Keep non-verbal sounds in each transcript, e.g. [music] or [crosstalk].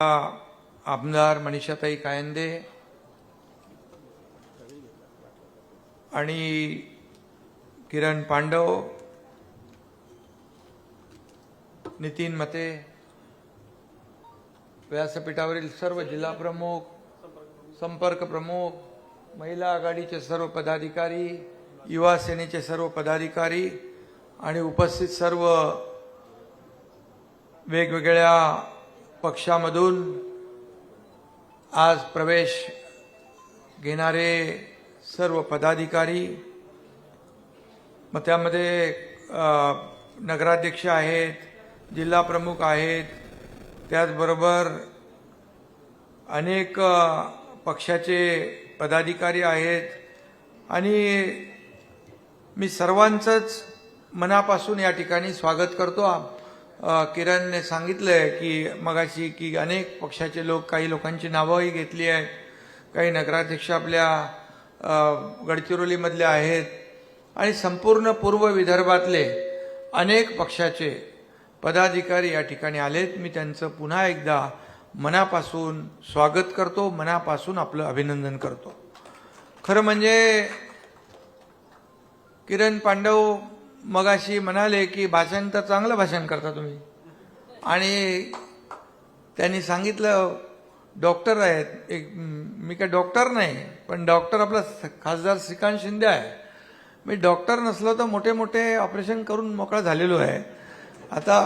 आमदार मनीषाताई कायंदे आणि किरण पांडव नितीन मते व्यासपीठावरील सर्व जिल्हा प्रमुख संपर्क प्रमुख महिला आघाडीचे सर्व पदाधिकारी युवा सेनेचे सर्व पदाधिकारी आणि उपस्थित सर्व वेगवेगळ्या पक्षामधून आज प्रवेश घेणारे सर्व पदाधिकारी मग त्यामध्ये नगराध्यक्ष आहेत जिल्हा प्रमुख आहेत त्याचबरोबर अनेक पक्षाचे पदाधिकारी आहेत. आणि मी सर्वांचंच मनापासून या ठिकाणी स्वागत करतो. किरणने किरणने सांगितलंय की मगाशी की अनेक पक्षाचे लोक काही लोकांची नावंही घेतली आहेत. काही नगराध्यक्ष आपल्या गडचिरोलीमधले आहेत. आणि संपूर्ण पूर्व विदर्भातले अनेक पक्षाचे पदाधिकारी या ठिकाणी आलेत. मी त्यांचं पुन्हा एकदा मनापासून स्वागत करतो मनापासून आपलं अभिनंदन करतो. खरं म्हणजे किरण पांडव मगाशी म्हणाले की भाषण तर चांगलं भाषण करता तुम्ही. आणि त्यांनी सांगितलं डॉक्टर आहेत. एक मी काय डॉक्टर नाही पण डॉक्टर आपला खासदार श्रीकांत शिंदे आहे. मी डॉक्टर नसलो तर मोठे मोठे ऑपरेशन करून मोकळा झालेलो आहे. आता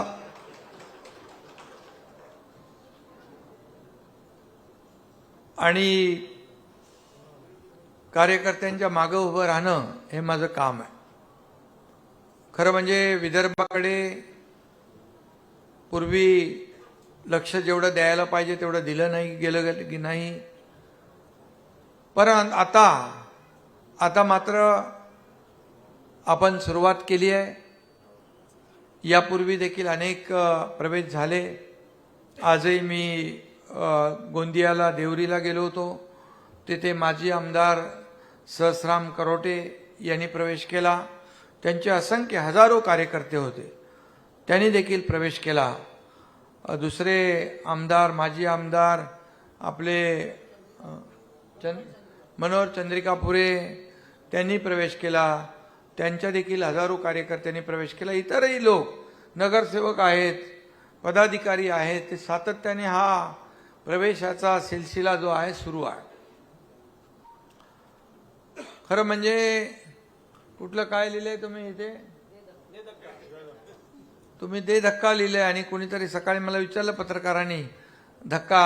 आणि कार्यकर्त्यांच्या मागं उभं राहणं हे माझं काम आहे. खरं म्हणजे विदर्भाकडे पूर्वी लक्ष जेवढं द्यायला पाहिजे तेवढं दिलं नाही गेलं की नाही. पण आता आता मात्र आपण सुरुवात केली आहे. यापूर्वी देखील अनेक प्रवेश झाले. आजही मी गोंदियाला देवरीला गेलो होतो. तेथे माजी आमदार सहस्राम करोटे यांनी प्रवेश केला. त्यांचे असंख्य हजारो कार्यकर्ते होते. त्यांनी देखील प्रवेश केला. दुसरे आमदार माजी आमदार आपले चंद मनोहर चंद्रिकापुरे त्यांनी प्रवेश केला. त्यांच्या देखील हजारो कार्यकर्त्यांनी प्रवेश केला. इतरही लोक नगरसेवक आहेत पदाधिकारी आहेत ते सातत्याने हा प्रवेशाचा सिलसिला जो आहे सुरू आहे. खरं म्हणजे कुठलं काय लिहिलंय तुम्ही इथे? तुम्ही दे धक्का लिहिलंय आणि कोणीतरी सकाळी मला विचारलं पत्रकारांनी धक्का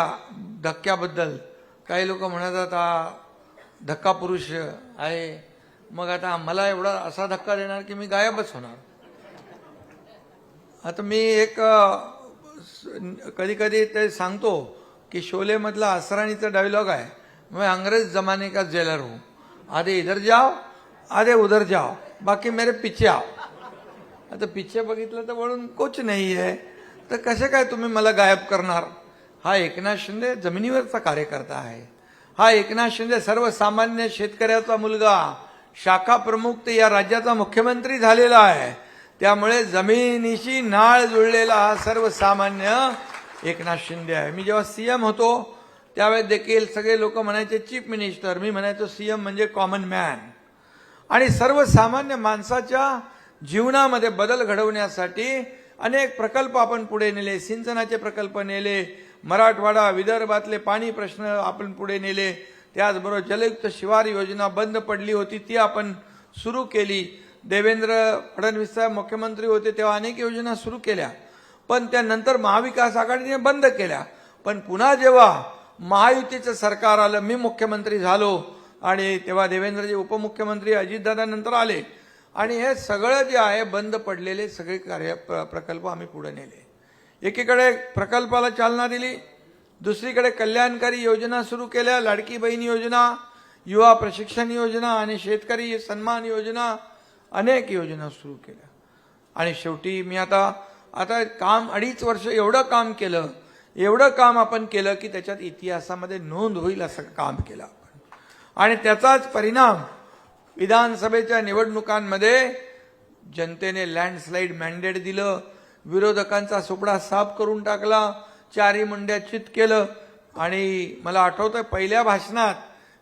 धक्क्याबद्दल. काही लोक म्हणतात हा धक्का पुरुष आहे. मग आता मला एवढा असा धक्का देणार की मी गायबच होणार. आता मी एक कधी कधी ते सांगतो की शोले मधला असराणीचा डायलॉग आहे. मैं अंग्रेज जमाने का जेलर हूं. आधे इधर जाओ अरे उधर जाओ बाकी मेरे पिछे आओ। आता पिछे बघितलं तर वळून कोच नाही आहे. तर कसे काय तुम्ही मला गायब करणार? हा एकनाथ शिंदे जमिनीवरचा कार्यकर्ता आहे. हा एकनाथ शिंदे सर्वसामान्य शेतकऱ्याचा मुलगा. शाखा प्रमुख ते या राज्याचा मुख्यमंत्री झालेला आहे. त्यामुळे जमिनीशी नाळ जुळलेला हा सर्वसामान्य एकनाथ शिंदे आहे. मी जेव्हा सीएम होतो त्यावेळेस देखील सगळे लोक म्हणायचे चीफ मिनिस्टर. मी म्हणायचो सीएम म्हणजे कॉमन मॅन. आणि सर्वसामान्य माणसाच्या जीवनामध्ये बदल घडवण्यासाठी अनेक प्रकल्प आपण पुढे नेले. सिंचनाचे प्रकल्प नेले मराठवाडा विदर्भातले पाणी प्रश्न आपण पुढे नेले. त्याचबरोबर जलयुक्त शिवार योजना बंद पडली होती ती आपण सुरू केली. देवेंद्र फडणवीस साहेब मुख्यमंत्री होते तेव्हा अनेक योजना सुरू केल्या. पण त्यानंतर महाविकास आघाडीने बंद केल्या. पण पुन्हा जेव्हा महायुतीचं सरकार आलं मी मुख्यमंत्री झालो आणि तेव्हा देवेंद्रजी उपमुख्यमंत्री अजितदादा नंतर आले. आणि हे सगळं जे आहे बंद पडलेले सगळे कार्य प्र- प्रकल्प आम्ही पुढे नेले. एकीकडे प्रकल्पाला चालना दिली दुसरीकडे कल्याणकारी योजना सुरू केल्या लाडकी बहीण योजना युवा प्रशिक्षण योजना आणि शेतकरी सन्मान योजना अनेक योजना सुरू केल्या. आणि शेवटी मी आता आता काम अडीच वर्ष एवढं काम केलं एवढं काम आपण केलं की त्याच्यात इतिहासामध्ये नोंद होईल असं काम केलं. आणि त्याचाच परिणाम विधानसभेच्या निवडणुकांमध्ये जनतेने लँडस्लाईड मॅन्डेट दिलं विरोधकांचा सुपडा साफ करून टाकला चारी मुंड्या चित केलं. आणि मला आठवतं पहिल्या भाषणात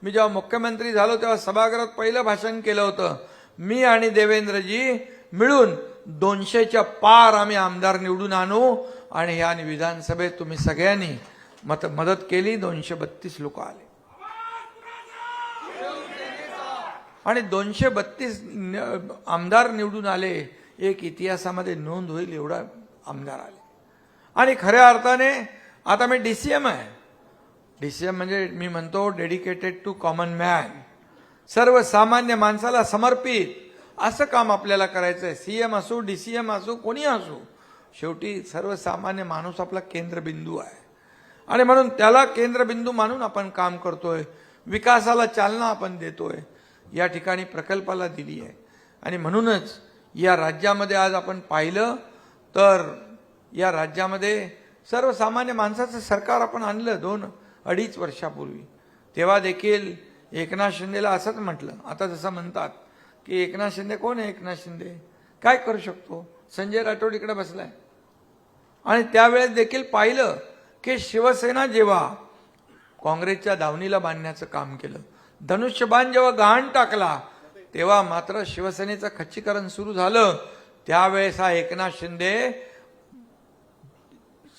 मी जेव्हा मुख्यमंत्री झालो तेव्हा सभागृहात पहिलं भाषण केलं होतं. मी आणि देवेंद्रजी मिळून दोनशेच्या पार आम्ही आमदार निवडून आणू. आणि ह्या विधानसभेत तुम्ही सगळ्यांनी मत मदत केली दोनशे बत्तीस लोक आले. आणि दोनशे बत्तीस आमदार निवडून आले एक इतिहासामध्ये नोंद होईल एवढा आमदार आले. आणि खऱ्या अर्थाने आता मी डी सी एम आहे. डी सी एम म्हणजे मी म्हणतो डेडिकेटेड टू कॉमन मॅन सर्वसामान्य माणसाला समर्पित. असं काम आपल्याला करायचं आहे सी एम असो एम असो कोणी असो. शेवटी सर्वसामान्य माणूस आपला केंद्रबिंदू आहे. आणि म्हणून त्याला केंद्रबिंदू मानून आपण काम करतोय. विकासाला चालना आपण देतोय. या ठिकाणी प्रकल्पाला दिली आहे. आणि म्हणूनच या राज्यामध्ये आज आपण पाहिलं तर या राज्यामध्ये सर्वसामान्य माणसाचं सरकार आपण आणलं दोन अडीच वर्षापूर्वी. तेव्हा देखील एकनाथ शिंदेला असंच म्हटलं. आता जसं म्हणतात की एकनाथ शिंदे कोण आहे एकनाथ शिंदे? काय करू शकतो? संजय राठोड इकडे बसलाय. आणि त्यावेळेस देखील पाहिलं की शिवसेना जेव्हा काँग्रेसच्या दावणीला बांधण्याचं काम केलं धनुष्यबाण जेव्हा गहाण टाकला तेव्हा मात्र शिवसेनेचं खच्चीकरण सुरू झालं. त्यावेळेस हा एकनाथ शिंदे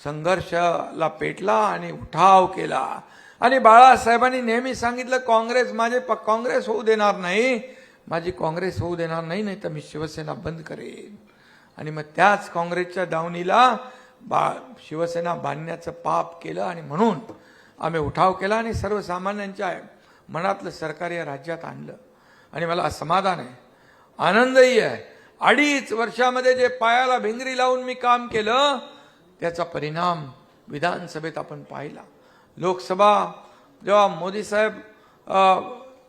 संघर्षाला पेटला आणि उठाव केला. आणि बाळासाहेबांनी नेहमी सांगितलं काँग्रेस माझे प- काँग्रेस होऊ देणार नाही. माझी काँग्रेस होऊ देणार नाही नाही तर मी शिवसेना बंद करेन. आणि मग त्याच काँग्रेसच्या दावणीला बा शिवसेना बांधण्याचं पाप केलं आणि म्हणून आम्ही उठाव केला. आणि सर्वसामान्यांच्या मनातलं सरकार या राज्यात आणलं. आणि मला समाधान आहे. आनंदही आहे. अडीच वर्षामध्ये जे पायाला भिंगरी लावून मी काम केलं त्याचा परिणाम विधानसभेत आपण पाहिला. लोकसभा जेव्हा मोदी साहेब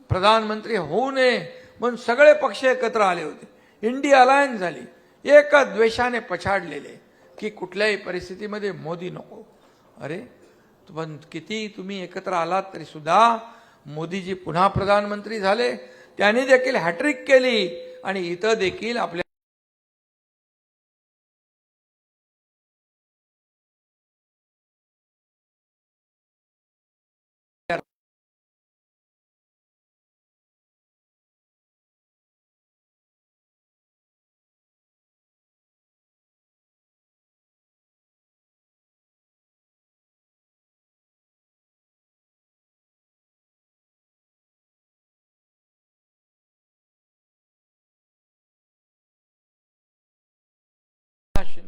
प्रधानमंत्री होऊ नये म्हणून सगळे पक्ष एकत्र आले होते. इंडिया अलायन्स झाली. एका द्वेषाने पछाडलेले की कुठल्याही परिस्थितीमध्ये मोदी नको. अरे पण किती तुम्ही एकत्र आलात तरी सुद्धा मोदीजी पुन्हा प्रधानमंत्री झाले त्यांनी देखील हॅट्रिक केली आणि इथं देखील आपल्या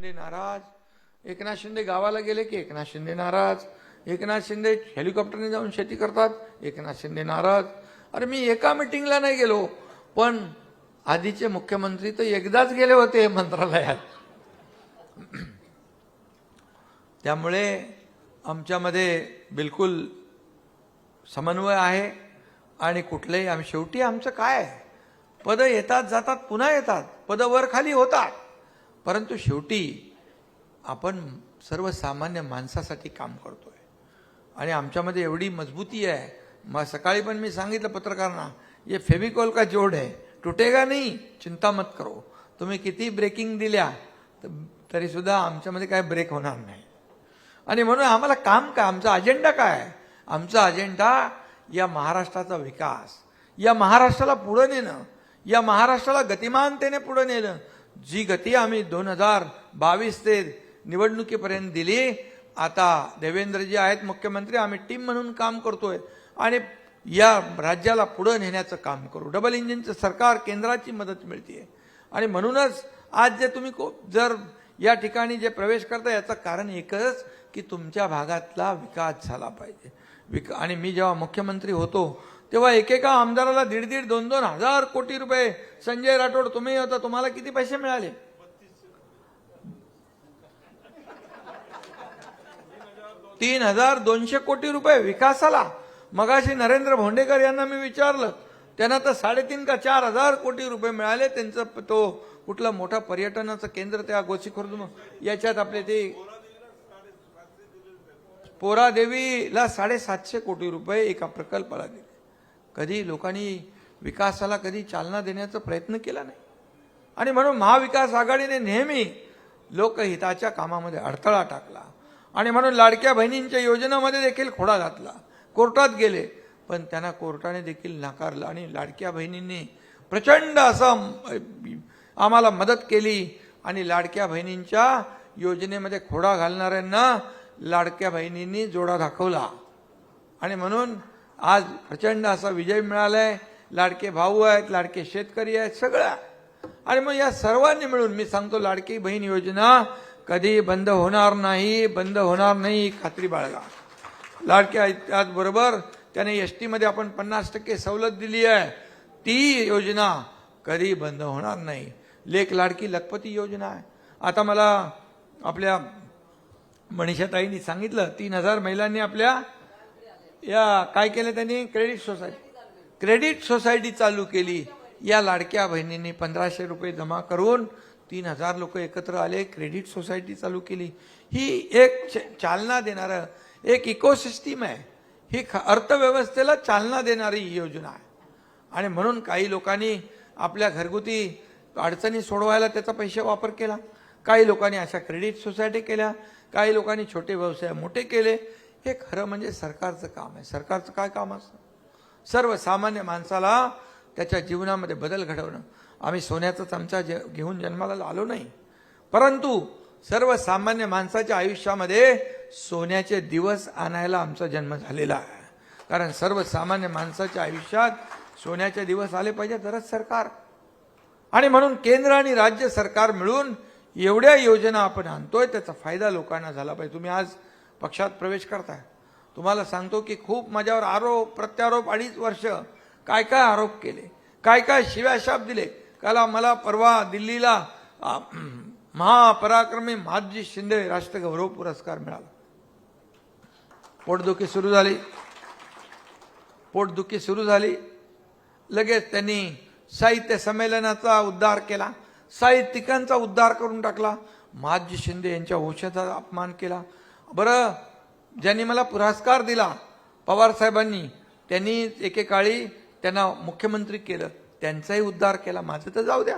शिंदे नाराज. एकनाथ शिंदे गावाला गेले की एकनाथ शिंदे नाराज. एकनाथ शिंदे हेलिकॉप्टरने जाऊन शेती करतात एकनाथ शिंदे नाराज. अरे मी एका मिटिंगला नाही गेलो पण आधीचे मुख्यमंत्री तर एकदाच गेले होते मंत्रालयात. त्यामुळे आमच्यामध्ये बिलकुल समन्वय आहे आणि कुठलेही आम्ही शेवटी आमचं काय आहे? पदं येतात जातात पुन्हा येतात. पदं वर खाली होतात. परंतु शेवटी आपण सर्वसामान्य माणसासाठी काम करतो आहे आणि आमच्यामध्ये एवढी मजबूती आहे. मग सकाळी पण मी सांगितलं पत्रकारांना ये फेविकॉल का जोड आहे तुटेगा नाही? चिंता मत करो. तुम्ही किती ब्रेकिंग दिल्या तर- आमच्यामध्ये काय ब्रेक होणार नाही. आणि म्हणून आम्हाला काम काय? आमचा अजेंडा काय? आमचा अजेंडा या महाराष्ट्राचा विकास. या महाराष्ट्राला पुढं नेणं. या महाराष्ट्राला गतिमानतेने पुढं नेणं. जी गती आम्ही दोन हजार बावीस ते निवडणुकीपर्यंत दिली आता देवेंद्रजी आहेत मुख्यमंत्री आम्ही टीम म्हणून काम करतोय. आणि या राज्याला पुढं नेण्याचं काम करू. डबल इंजिनचं सरकार केंद्राची मदत मिळते आणि म्हणूनच आज जे तुम्ही को- जर या ठिकाणी जे प्रवेश करता याचं कारण एकच की तुमच्या भागातला विकास झाला पाहिजे. विक आणि मी जेव्हा मुख्यमंत्री होतो तेव्हा एकेका आमदाराला दीड दीड दोन दोन हजार कोटी रुपये. संजय राठोड तुम्ही होता तुम्हाला किती पैसे मिळाले? तीन हजार दोनशे कोटी रुपये विकासाला. मगाशी नरेंद्र भोंडेकर यांना मी विचारलं त्यांना तर साडेतीन का चार हजार कोटी रुपये मिळाले. त्यांचं तो कुठलं मोठा पर्यटनाचं केंद्र त्या गोसीखुर्द याच्यात आपले ते पोरादेवीला साडेसातशे कोटी रुपये एका प्रकल्पाला दिले. कधी लोकांनी विकासाला कधी चालना देण्याचा प्रयत्न केला नाही. आणि म्हणून महाविकास आघाडीने नेहमी लोकहिताच्या कामामध्ये अडथळा टाकला. आणि म्हणून लाडक्या बहिणींच्या योजनेमध्ये देखील खोडा घातला. कोर्टात गेले पण त्यांना कोर्टाने देखील नाकारलं आणि लाडक्या बहिणींनी प्रचंड असं आम्हाला मदत केली आणि लाडक्या बहिणींच्या योजनेमध्ये खोडा घालणाऱ्यांना लाडक्या बहिणींनी जोडा दाखवला. आणि म्हणून आज प्रचंड असा विजय मिळालाय. लाडके भाऊ आहेत लाडके शेतकरी आहेत सगळं आणि मग या सर्वांनी मिळून मी सांगतो लाडकी बहीण योजना कधी बंद होणार नाही बंद होणार नाही खात्री बाळगा. लाडक्या त्याचबरोबर त्याने एस टीमध्ये आपण पन्नास टक्के सवलत दिली आहे. ती योजना कधी बंद होणार नाही. लेख लाडकी लखपती योजना आहे. आता मला आपल्या मनीषाताईंनी सांगितलं तीन हजार महिलांनी आपल्या या काय केलं त्यांनी? क्रेडिट सोसायटी क्रेडिट सोसायटी चालू केली. या लाडक्या बहिणींनी पंधराशे रुपये जमा करून तीन हजार लोक एकत्र आले क्रेडिट सोसायटी चालू केली. ही एक चालना देणारं एक इकोसिस्टीम आहे. ही ख- अर्थव्यवस्थेला चालना देणारी ही योजना आहे. आणि म्हणून काही लोकांनी आपल्या घरगुती अडचणी सोडवायला त्याचा पैसे वापर केला. काही लोकांनी अशा क्रेडिट सोसायटी केल्या. काही लोकांनी छोटे व्यवसाय मोठे केले. हे खरं म्हणजे सरकारचं काम आहे. सरकारचं काय काम असतं? सर्वसामान्य माणसाला त्याच्या जीवनामध्ये बदल घडवणं. आम्ही सोन्याचा चमचा जे घेऊन जन्माला आलो नाही. परंतु सर्वसामान्य माणसाच्या आयुष्यामध्ये सोन्याचे दिवस आणायला आमचा जन्म झालेला आहे. कारण सर्वसामान्य माणसाच्या आयुष्यात सोन्याचे दिवस आले पाहिजे तरच सरकार. आणि म्हणून केंद्र आणि राज्य सरकार मिळून एवढ्या योजना आपण आणतोय त्याचा फायदा लोकांना झाला पाहिजे. तुम्ही आज पक्षात प्रवेश करताय. तुम्हाला सांगतो की खूप माझ्यावर आरोप प्रत्यारोप अडीच वर्ष काय काय आरोप केले काय काय शिव्याशाप दिले. काला मला परवा दिल्लीला [clears throat] महापराक्रमी महाजी शिंदे राष्ट्रगौरव पुरस्कार मिळाला. पोटदुखी सुरू झाली. पोटदुखी सुरू झाली. लगेच त्यांनी साहित्य संमेलनाचा उद्धार केला. साहित्यिकांचा उद्धार करून टाकला. महाजी शिंदे यांच्या वंशाचा अपमान केला. बरं ज्यांनी मला पुरस्कार दिला पवार साहेबांनी त्यांनी एकेकाळी त्यांना मुख्यमंत्री केलं. त्यांचाही उद्धार केला. माझं तर जाऊ द्या.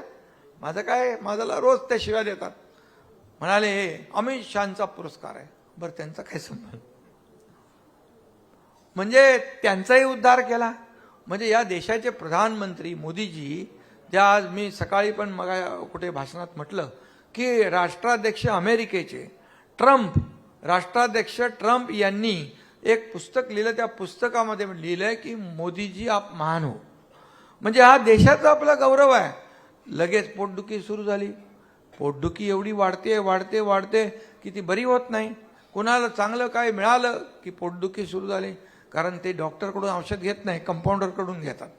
माझं काय? माझ्याला रोज त्या शिव्या देतात. म्हणाले हे अमित शहाचा पुरस्कार आहे. बरं त्यांचा काय संबंध? म्हणजे त्यांचाही उद्धार केला. म्हणजे या देशाचे प्रधानमंत्री मोदीजी ज्या आज मी सकाळी पण मग कुठे भाषणात म्हटलं की राष्ट्राध्यक्ष अमेरिकेचे ट्रम्प राष्ट्राध्यक्ष ट्रम्प यांनी एक पुस्तक लिहिलं त्या पुस्तकामध्ये लिहिलंय की मोदीजी आप महान हो. म्हणजे हा देशाचा आपला गौरव आहे. लगेच पोटदुखी सुरू झाली. पोटदुखी एवढी वाढते वाढते वाढते की ती बरी होत नाही. कोणाला चांगलं काय मिळालं की पोटदुखी सुरू झाली? कारण ते डॉक्टरकडून औषध घेत नाही कंपाऊंडरकडून घेतात.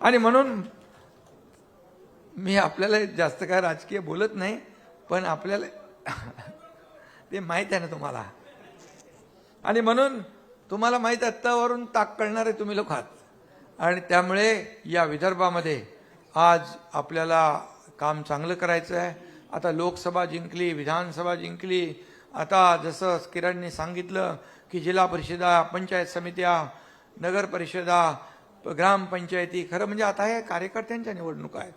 आणि म्हणून मी आपल्याला जास्त काय राजकीय बोलत नाही पण आपल्याला ते माहीत आहे ना तुम्हाला? आणि म्हणून तुम्हाला माहीत आहे तवरून ताक कळणारे तुम्ही लोक आहात. आणि त्यामुळे या विदर्भामध्ये आज आपल्याला काम चांगलं करायचं आहे. आता लोकसभा जिंकली विधानसभा जिंकली. आता जसं किरणने सांगितलं की जिल्हा परिषदा पंचायत समित्या नगर परिषदा ग्रामपंचायती खरं म्हणजे आता हे कार्यकर्त्यांच्या निवडणुका आहेत.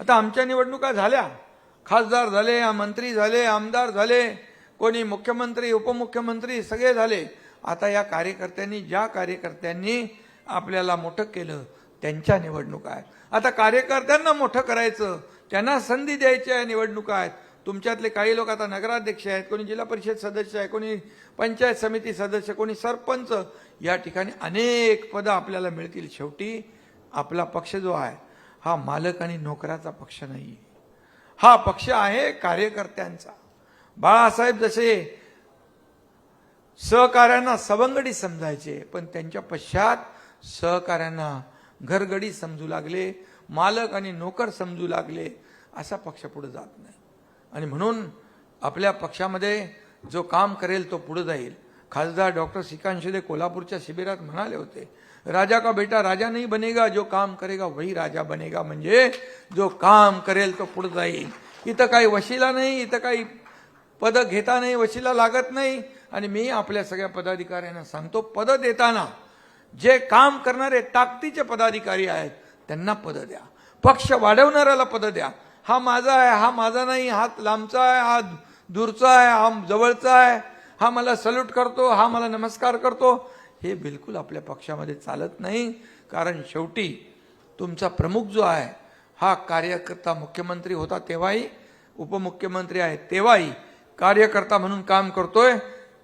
आता आमच्या निवडणुका झाल्या. खासदार झाले मंत्री झाले आमदार झाले. कोणी मुख्यमंत्री उपमुख्यमंत्री सगळे झाले. आता या कार्यकर्त्यांनी ज्या कार्यकर्त्यांनी आपल्याला मोठं केलं त्यांच्या निवडणुका आहेत. आता कार्यकर्त्यांना मोठं करायचं त्यांना संधी द्यायच्या निवडणुका आहेत. तुमच्यातले काही लोक आता नगराध्यक्ष आहेत कोणी जिल्हा परिषद सदस्य आहे कोणी पंचायत समिती सदस्य कोणी सरपंच या ठिकाणी अनेक पदं आपल्याला मिळतील. शेवटी आपला पक्ष जो आहे हा मालक आणि नोकराचा पक्ष नाही. हा पक्ष आहे कार्यकर्त्यांचा. बाळासाहेब जसे सहकाऱ्यांना सवंगडी समजायचे पण त्यांच्या पश्चात सहकाऱ्यांना घरगडी समजू लागले मालक आणि नोकर समजू लागले असा पक्ष पुढे जात नाही. आणि म्हणून आपल्या पक्षामध्ये जो काम करेल तो पुढे जाईल. खासदार डॉक्टर श्रीकांत शिंदे कोल्हापूरच्या शिबिरात म्हणाले होते राजा का बेटा राजा नाही बनेगा जो काम करेगा वही राजा बनेगा. म्हणजे जो काम करेल तो पुढे जाईल. इथं काही वशिला नाही इथं काही पद घेतानाही वशीला वशिला लागत नाही. आणि मी आपल्या सगळ्या पदाधिकाऱ्यांना सांगतो पद देताना जे काम करणारे ताकदीचे पदाधिकारी आहेत त्यांना पद द्या. पक्ष वाढवणाऱ्याला पद द्या. हा माझा आहे हा माझा नाही हा लांबचा आहे हा दूरचा आहे हा जवळचा आहे. हा मला सल्यूट करतो हा मला नमस्कार करतो. हे बिलकुल आपल्या पक्षामध्ये चालत नाही. कारण शेवटी तुमचा प्रमुख जो आहे हा कार्यकर्ता मुख्यमंत्री होता तेव्हाही उपमुख्यमंत्री आहे तेव्हाही कार्यकर्ता म्हणून काम करतोय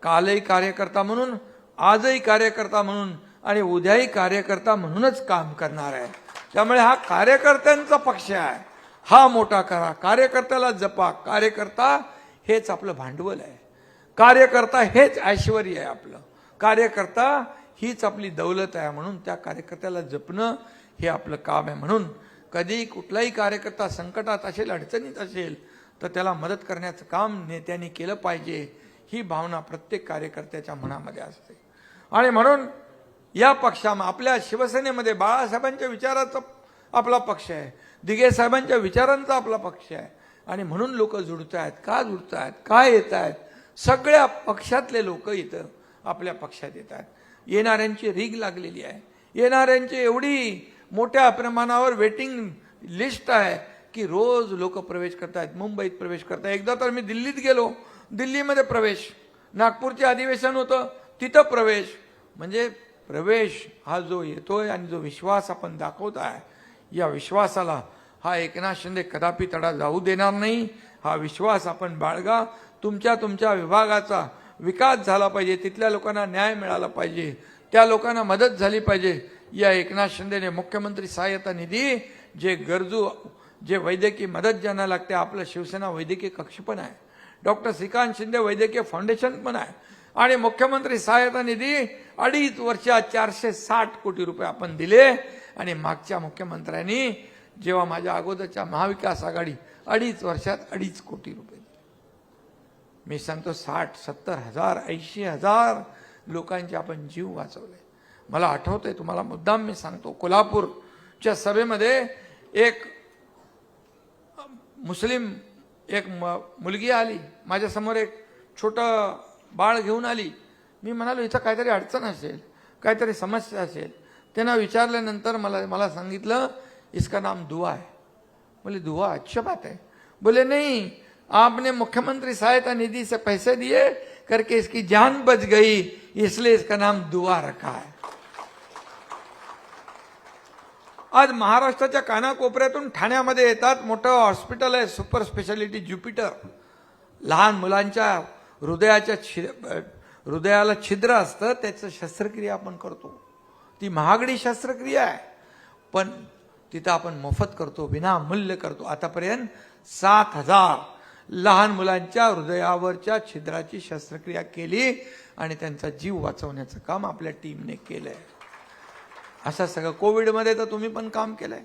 कालही कार्यकर्ता म्हणून आजही कार्यकर्ता म्हणून आणि उद्याही कार्यकर्ता म्हणूनच काम करणार आहे. त्यामुळे हा कार्यकर्त्यांचा पक्ष आहे. हा मोठा करा. कार्यकर्त्याला जपा. कार्यकर्ता हेच आपलं भांडवल आहे. कार्यकर्ता हेच ऐश्वर आहे आपलं. कार्यकर्ता हीच आपली दौलत आहे म्हणून त्या कार्यकर्त्याला जपणं हे आपलं काम आहे म्हणून. कधी कुठलाही कार्यकर्ता संकटात असेल अडचणीत असेल तर त्याला मदत करण्याचं काम नेत्यांनी केलं पाहिजे. ही भावना प्रत्येक कार्यकर्त्याच्या मनामध्ये असते. आणि म्हणून या पक्षाम आपल्या शिवसेनेमध्ये बाळासाहेबांच्या विचाराचा आपला पक्ष आहे. दिगे साहेबांच्या विचारांचा आपला पक्ष आहे. आणि म्हणून लोक जुडत आहेत का जुडत आहेत का येत आहेत सगळ्या पक्षातले लोक इथं आपल्या पक्षात येत आहेत येणाऱ्यांची रीग लागलेली आहे. येणाऱ्यांची एवढी मोठ्या प्रमाणावर वेटिंग लिस्ट आहे. की रोज लोक प्रवेश करतायत मुंबईत प्रवेश करतायत. एकदा तर मी दिल्लीत गेलो. दिल्लीमध्ये प्रवेश. नागपूरचे अधिवेशन होतं. तिथं प्रवेश. म्हणजे प्रवेश हा जो येतोय आणि जो विश्वास आपण दाखवत आहे या विश्वासाला हा एकनाथ शिंदे कदापि तडा जाऊ देणार नाही. हा विश्वास आपण बाळगा. तुमच्या तुमच्या विभागाचा विकास झाला पाहिजे. तिथल्या लोकांना न्याय मिळाला पाहिजे. त्या लोकांना मदत झाली पाहिजे. या एकनाथ शिंदेने मुख्यमंत्री सहाय्यता निधी जे गरजू जे वैद्यकीय मदत ज्यांना लागते आपलं शिवसेना वैद्यकीय कक्ष पण आहे. डॉक्टर श्रीकांत शिंदे वैद्यकीय फाउंडेशन पण आहे. आणि मुख्यमंत्री सहायता निधी अडीच वर्षात चारशे साठ कोटी रुपये आपण दिले. आणि मागच्या मुख्यमंत्र्यांनी जेव्हा माझ्या अगोदरच्या महाविकास आघाडी अडीच वर्षात अडीच कोटी रुपये दिले. मी सांगतो साठ सत्तर हजार ऐंशी हजार लोकांचे आपण जीव वाचवले. मला आठवतंय तुम्हाला मुद्दाम मी सांगतो कोल्हापूरच्या सभेमध्ये एक मुस्लिम एक म- मुलगी आली माझ्यासमोर एक छोटं बाळ घेऊन आली. मी म्हणालो इथं काहीतरी अडचण असेल काहीतरी समस्या असेल. त्यांना विचारल्यानंतर मला मला सांगितलं इसका नाम दुआ है. बोले दुआ अच्छा बात है. बोले नहीं आपने मुख्यमंत्री सहायता निधि से पैसे दिए करके इसकी जान बच गई इसलिए इसका नाम दुआ रखा है. आज महाराष्ट्राच्या कानाकोपऱ्यातून ठाण्यामध्ये येतात मोठं हॉस्पिटल आहे सुपर स्पेशालिटी ज्युपिटर. लहान मुलांच्या हृदयाच्या छि हृदयाला छिद्र असतं त्याचं शस्त्रक्रिया आपण करतो. ती महागडी शस्त्रक्रिया आहे पण तिथं आपण मोफत करतो विनामूल्य करतो. आतापर्यंत सात हजार लहान मुलांच्या हृदयावरच्या छिद्राची शस्त्रक्रिया केली आणि त्यांचा जीव वाचवण्याचं काम आपल्या टीमने केलं आहे असं सगळं. कोविडमध्ये तर तुम्ही पण काम केलंय.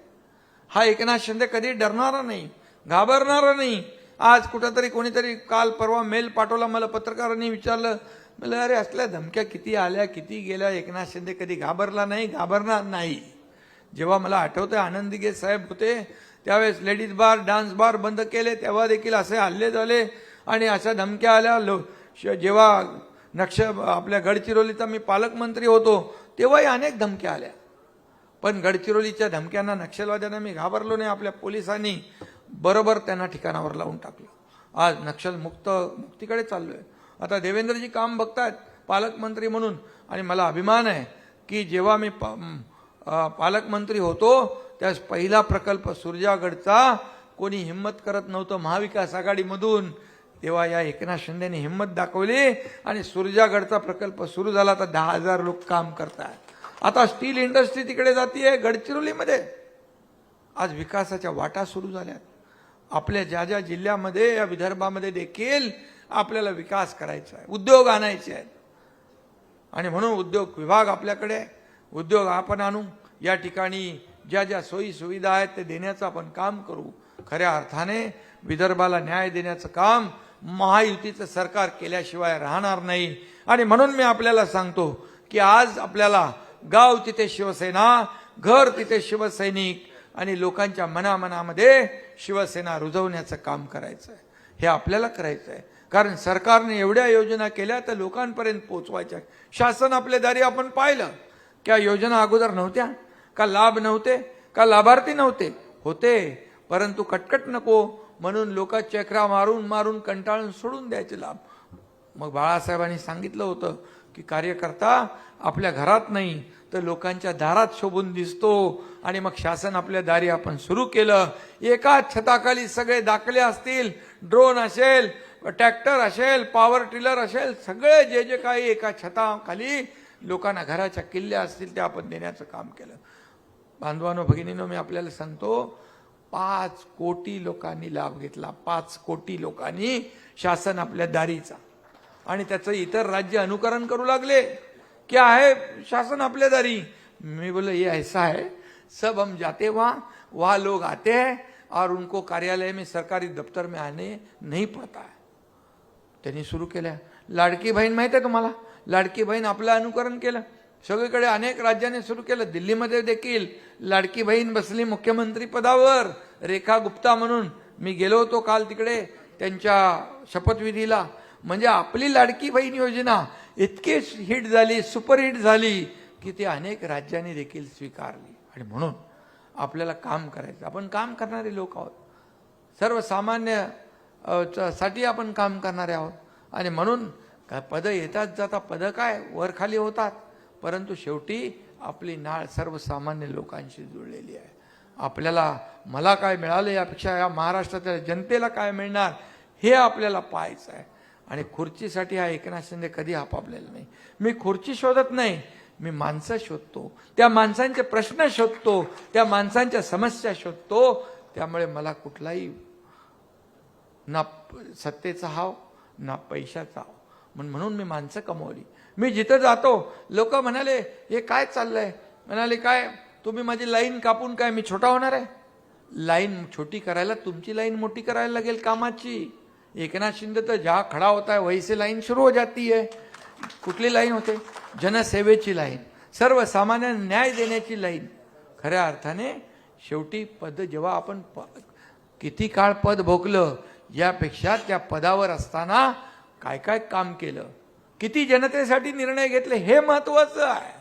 हा एकनाथ शिंदे कधी डरणारा नाही घाबरणारा नाही. आज कुठंतरी कोणीतरी काल परवा मेल पाठवला मला पत्रकारांनी विचारलं. मला अरे असल्या धमक्या किती आल्या किती गेल्या? एकनाथ शिंदे कधी घाबरला नाही घाबरणार नाही. जेव्हा मला आठवतं आनंद दिघे साहेब होते त्यावेळेस लेडीज बार डान्स बार बंद केले तेव्हा देखील असे हल्ले झाले. आणि अशा धमक्या आल्या लो श- जेव्हा नक्ष आपल्या गडचिरोलीचा मी पालकमंत्री होतो तेव्हाही अनेक धमक्या आल्या. पण गडचिरोलीच्या धमक्यांना नक्षलवाद्यांना मी घाबरलो नाही. आपल्या पोलिसांनी बरोबर त्यांना ठिकाणावर लावून टाकलं. आज नक्षलमुक्त मुक्तीकडे चाललो आहे आता देवेंद्रजी काम बघतायत पालकमंत्री म्हणून. आणि मला अभिमान आहे की जेव्हा मी पा- पालकमंत्री होतो त्यास पहिला प्रकल्प सुरजागडचा कोणी हिंमत करत नव्हतं. महाविकास आघाडीमधून तेव्हा या एकनाथ शिंदेने हिंमत दाखवली आणि सुरजागडचा प्रकल्प सुरू झाला. तर दहा हजार लोक काम करतात आता स्टील इंडस्ट्री तिकडे जातीये गडचिरोलीमध्ये. आज विकासाच्या वाटा सुरू झाल्यात. आपल्या ज्या ज्या जिल्ह्यामध्ये या विदर्भामध्ये देखील आपल्याला विकास करायचा आहे उद्योग आणायचे आहेत. आणि म्हणून उद्योग विभाग आपल्याकडे उद्योग आपण आणू. या ठिकाणी ज्या ज्या सोयी सुविधा आहेत ते देण्याचं आपण काम करू. खऱ्या अर्थाने विदर्भाला न्याय देण्याचं काम महायुतीचं सरकार केल्याशिवाय राहणार नाही. आणि म्हणून मी आपल्याला सांगतो की आज आपल्याला गाव तिथे शिवसेना घर तिथे शिवसैनिक आणि लोकांच्या मनामनामध्ये शिवसेना रुजवण्याचं काम करायचं आहे हे आपल्याला करायचं आहे कारण सरकारने एवढ्या योजना केल्या तर लोकांपर्यंत पोचवायच्या शासन आपल्या दारी आपण पाहिलं. क्या योजना अगोदर नव्हत्या? का लाभ नव्हते? का लाभार्थी नव्हते? होते. परंतु कटकट नको म्हणून लोक चक्रा मारून मारून कंटाळून सोडून द्यायचे लाभ. मग बाळासाहेबांनी सांगितलं होतं की कार्यकर्ता आपल्या घरात नाही तर लोकांच्या दारात शोभून दिसतो. आणि मग शासन आपल्या दारी आपण सुरू केलं. एकाच छताखाली सगळे दाखले असतील. ड्रोन असेल ट्रॅक्टर असेल पॉवर टिलर असेल सगळे जे जे काही एका छताखाली लोकांना घराच्या किल्ल्या असतील त्या आपण देण्याचं काम केलं. बांधवानो भगिनीनो मी आपल्याला सांगतो पाच कोटी लोकांनी लाभ घेतला. पाच कोटी लोकांनी शासन आपल्या दारीचा. आणि त्याचं इतर राज्य अनुकरण करू लागले. क्या है शासन आपल्या दारी? मी बोले ये ऐसा है सब हम जाते वहाँ वहाँ लोग आते हैं और उनको कार्यालय में सरकारी दफ्तर में आने नहीं पड़ता है। त्यांनी सुरू केल्या लाडकी बहीण माहिती आहे तुम्हाला? लाडकी बहीण आपलं अनुकरण केलं। सगळीकडे अनेक राज्याने सुरू केलं। दिल्लीमध्ये देखील लाडकी बहीण बसली मुख्यमंत्री पदावर रेखा गुप्ता म्हणून. मी गेलो होतो काल तिकडे त्यांच्या शपथविधीला. म्हणजे आपली लाडकी बहीण योजना इतकी हिट झाली सुपरहिट झाली की ती अनेक राज्यांनी देखील स्वीकारली. आणि म्हणून आपल्याला काम करायचं. आपण काम करणारे लोक आहोत. सर्वसामान्यसाठी आपण काम करणारे आहोत. आणि म्हणून काय पदं येतात जाता पदं काय? वरखाली होतात. परंतु शेवटी आपली नाळ सर्वसामान्य लोकांशी जुळलेली आहे. आपल्याला मला काय मिळालं यापेक्षा या महाराष्ट्राच्या जनतेला काय मिळणार हे आपल्याला पाहायचं आहे. आणि खुर्चीसाठी हा एकनाथ शिंदे कधी हापापलेला नाही. मी खुर्ची शोधत नाही. मी माणसं शोधतो. त्या माणसांचे प्रश्न शोधतो. त्या माणसांच्या समस्या शोधतो. त्यामुळे मला कुठलाही ना सत्तेचा हाव ना पैशाचा हाव. म्हणून मी माणसं कमवली. मी जिथं जातो लोक म्हणाले हे काय चाललंय? म्हणाले काय तुम्ही माझी लाईन कापून काय मी छोटा होणार आहे? लाईन छोटी करायला तुमची लाईन मोठी करायला लागेल कामाची. एकनाथ शिंदे तर ज्या खडा होता है वही से लाईन सुरू हो जाती है कुठली लाईन होते? जनसेवेची लाईन. सर्वसामान्य न्याय देण्याची लाईन. खऱ्या अर्थाने शेवटी पद जेव्हा आपण प- किती काळ पद भोगलं यापेक्षा त्या पदावर असताना काय काय काम केलं? किती जनतेसाठी निर्णय घेतले हे महत्वाचं आहे.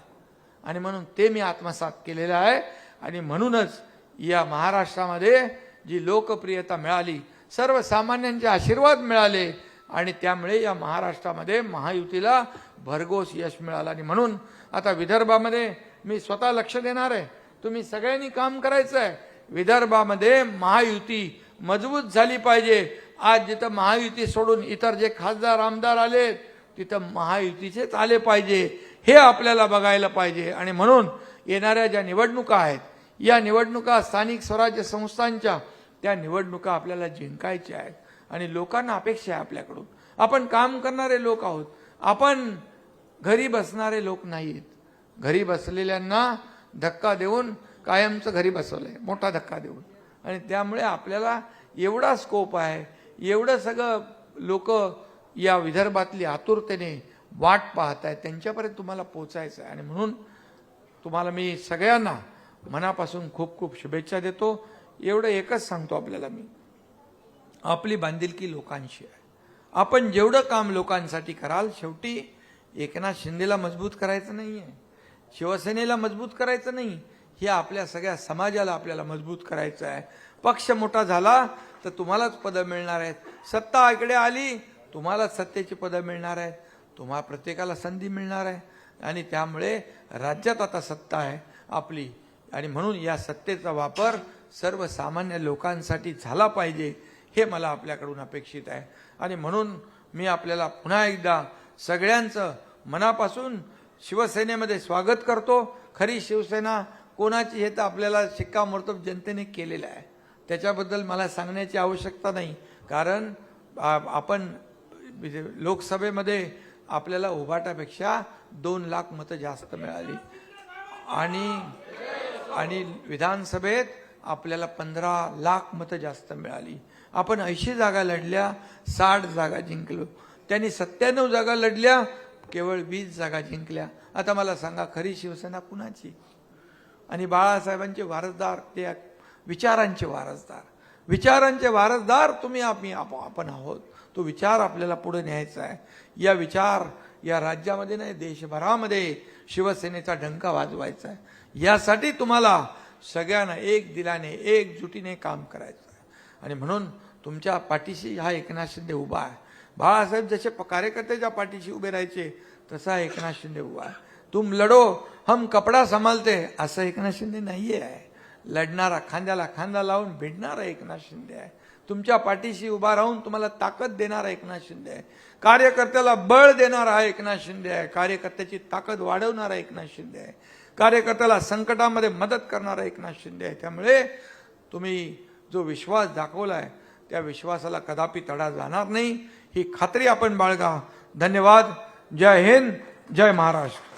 आणि म्हणून ते मी आत्मसात केलेलं आहे. आणि म्हणूनच या महाराष्ट्रामध्ये जी लोकप्रियता मिळाली सर्वसामान्यांचे आशीर्वाद मिळाले आणि त्यामुळे या महाराष्ट्रामध्ये महायुतीला भरघोस यश मिळालं. आणि म्हणून आता विदर्भामध्ये मी स्वतः लक्ष देणार आहे. तुम्ही सगळ्यांनी काम करायचं आहे. विदर्भामध्ये महायुती मजबूत झाली पाहिजे. आज जिथं महायुती सोडून इतर जे खासदार आमदार आले तिथं महायुतीचेच आले पाहिजे. हे आपल्याला बघायला पाहिजे. आणि म्हणून येणाऱ्या ज्या निवडणुका आहेत या निवडणुका स्थानिक स्वराज्य संस्थांच्या त्या निवडणुका आपल्याला जिंकायच्या आहेत आणि लोकांना अपेक्षा आहे आपल्याकडून. आपण काम करणारे लोक आहोत. आपण घरी बसणारे लोक नाहीत. घरी बसलेल्यांना धक्का देऊन कायमचं घरी बसवलंय. मोठा धक्का देऊन. आणि त्यामुळे आपल्याला एवढा स्कोप आहे एवढं सगळं लोक या विदर्भातली आतुरतेने वाट पाहत आहेत. त्यांच्यापर्यंत तुम्हाला पोचायचं आहे. आणि म्हणून तुम्हाला मी सगळ्यांना मनापासून खूप खूप शुभेच्छा देतो. एवढं एकच सांगतो आपल्याला मी. आपली बांधिलकी लोकांशी आहे. आपण जेवढं काम लोकांसाठी कराल शेवटी एकनाथ शिंदेला मजबूत करायचं नाही आहे शिवसेनेला मजबूत करायचं नाही. हे आपल्या सगळ्या समाजाला आपल्याला मजबूत करायचं आहे. पक्ष मोठा झाला तर तुम्हालाच पदं मिळणार आहेत. सत्ता इकडे आली तुम्हालाच सत्तेची पदं मिळणार आहेत. तुम्हाला प्रत्येकाला संधी मिळणार आहे. आणि त्यामुळे राज्यात आता सत्ता आहे आपली. आणि म्हणून या सत्तेचा वापर सर्वसामान्य लोकांसाठी झाला पाहिजे हे मला आपल्याकडून अपेक्षित आहे. आणि म्हणून मी आपल्याला पुन्हा एकदा सगळ्यांचं मनापासून शिवसेनेमध्ये स्वागत करतो. खरी शिवसेना कोणाची हे तर आपल्याला शिक्कामोर्तब जनतेने केलेलं आहे. त्याच्याबद्दल मला सांगण्याची आवश्यकता नाही. कारण आपण लोकसभेमध्ये आपल्याला उभाटापेक्षा दोन लाख मतं जास्त मिळाली. आणि आणि विधानसभेत आपल्याला पंधरा लाख मतं जास्त मिळाली. आपण ऐंशी जागा लढल्या साठ जागा जिंकलो. त्यांनी सत्त्याण्णव जागा लढल्या केवळ वीस जागा जिंकल्या. आता मला सांगा खरी शिवसेना कुणाची? आणि बाळासाहेबांचे वारसदार ते विचारांचे वारसदार. विचारांचे वारसदार तुम्ही आम्ही आप- आपण आहोत. तो विचार आपल्याला पुढे न्यायचा आहे. या विचार या राज्यामध्ये नाही देशभरामध्ये शिवसेनेचा डंका वाजवायचा आहे. यासाठी तुम्हाला सगळ्यांना एक दिलाने एकजुटीने काम करायचं आणि म्हणून तुमच्या पाठीशी हा एकनाथ शिंदे उभा आहे. बाळासाहेब जसे प- कार्यकर्त्याच्या पाठीशी उभे राहायचे तसा एकनाथ शिंदे उभा आहे. तुम लढो हम कपडा संभालते असं एकनाथ शिंदे नाहीये. आहे लढणारा खांद्याला खांदा लावून भिडणारा एकनाथ शिंदे आहे. तुमच्या पाठीशी उभा राहून तुम्हाला ताकद देणारा एकनाथ शिंदे आहे. कार्यकर्त्याला बळ देणारा हा एकनाथ शिंदे आहे. कार्यकर्त्याची ताकद वाढवणारा एकनाथ शिंदे आहे. कार्यकर्त्याला संकटामध्ये मदत करणारा एकनाथ शिंदे आहे. त्यामुळे तुम्ही जो विश्वास दाखवला आहे त्या विश्वासाला कदापि तडा जाणार नाही. ही खात्री आपण बाळगा. धन्यवाद. जय हिंद. जय महाराष्ट्र.